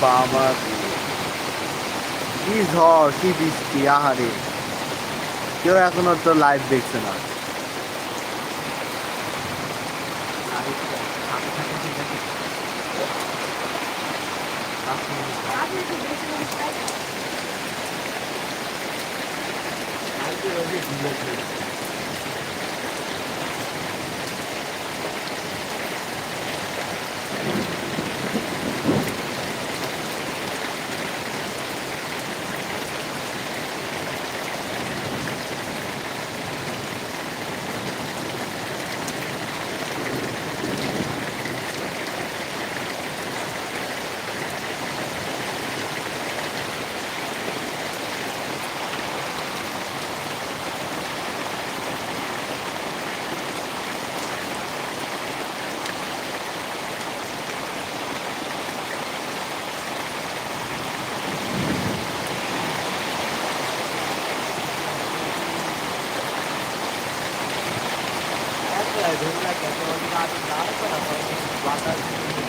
বাবা কি ঝড় কি বৃষ্টি আহারে কেউ এখনও তো লাইভ দেখছে না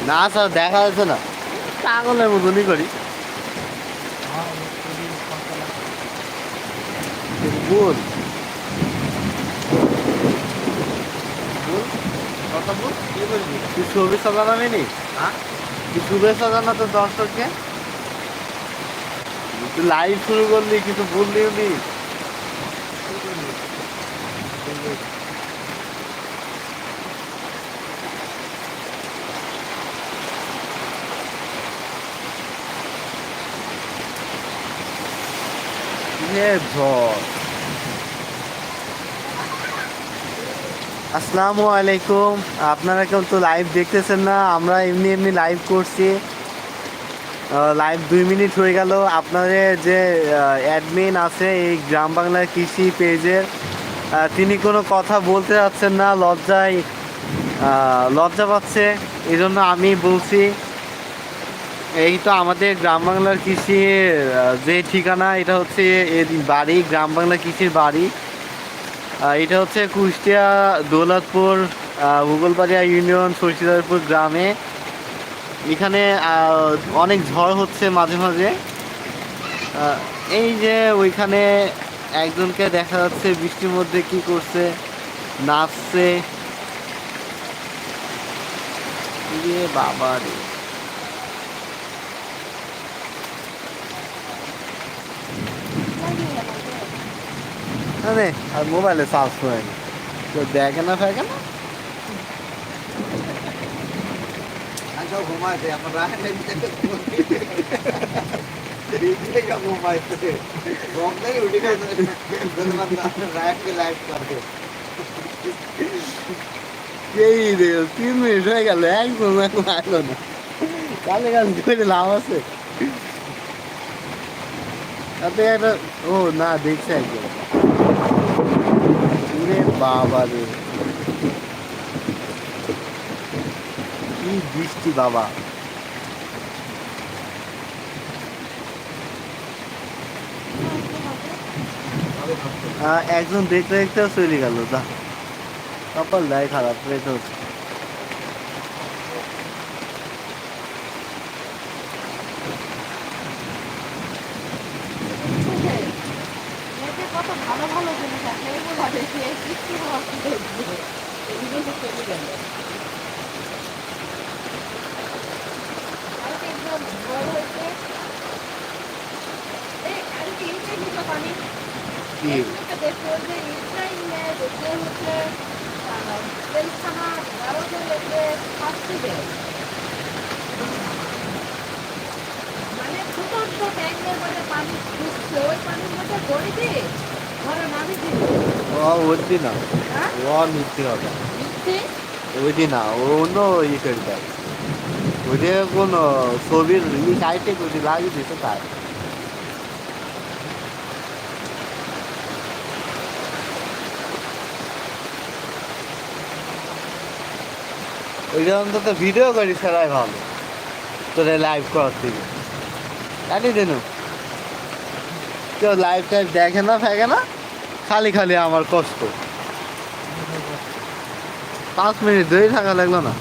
না স্যার দেখা যাচ্ছে না। পাগলের মতনই করি। বল। তুই শুভেচ্ছা জানাবি নি তুই শুভেচ্ছা দর্শককে? তুই লাইভ শুরু করলি কিছু বললিও নি আসসালামু আলাইকুম আপনারা কেউ তো লাইভ দেখতেছেন না আমরা এমনি এমনি লাইভ করছি লাইভ দুই মিনিট হয়ে গেল আপনাদের যে অ্যাডমিন আছে এই গ্রাম বাংলার কৃষি পেজের তিনি কোনো কথা বলতে যাচ্ছেন না লজ্জায় লজ্জা পাচ্ছে এই জন্য আমি বলছি এই তো আমাদের গ্রাম বাংলার কৃষির যে ঠিকানা, এটা হচ্ছে বাড়ি, গ্রাম বাংলা কৃষির বাড়ি। এটা হচ্ছে কুষ্টিয়া দৌলতপুর ভূগোলবাড়িয়া ইউনিয়ন সরিষিদারপুর গ্রামে। এখানে অনেক ঝড় হচ্ছে মাঝে মাঝে। এই যে ওইখানে একজনকে দেখা যাচ্ছে, বৃষ্টির মধ্যে কি করছে, নাচছে। ইয়ে বাবা রে আরে আর মোবাইলে চার্জ করে তো দেখে না ফেকে না? ঘুমাইছে আমরা ঘুমাইছে ঘুম থেকে উঠে গেছে রাইট লাইট করে এই রে তিন মিনিট হয়ে গেল একদম এখন আসলো না। কালে কাজ করে লাভ আছে। তাতে একটা ও না দেখছে একজন বাবা রে কি বৃষ্টি বাবা একজন দেখতে দেখতেও চলে গেল, যা। কপাল দেয় খারাপ রেখে ভালো ভালো জিনিস আছে এগুলো দেখি মানে ছোট ছোট ট্যাঙ্কের মধ্যে পানি ঢুকছে ওই পানির মধ্যে গড়ি দিয়ে ঘরে নামি দিল ও ওইটি না। হ্যাঁ? ও মিথ্যে হবে মিথ্যে? না ও অন্য ই করে দেয় ওইটা কোন ছবির ই সাইটে ওইটি লাগিয়ে দিতে তাই ওইটা অন্তত ভিডিও করি সেরাই ভালো। তোরা লাইভ করার থেকে জানি দেন। কেউ লাইভ টাইভ দেখে না ফেকে না? খালি খালি আমার কষ্ট। পাঁচ মিনিট ধরে থাকা লাগল না?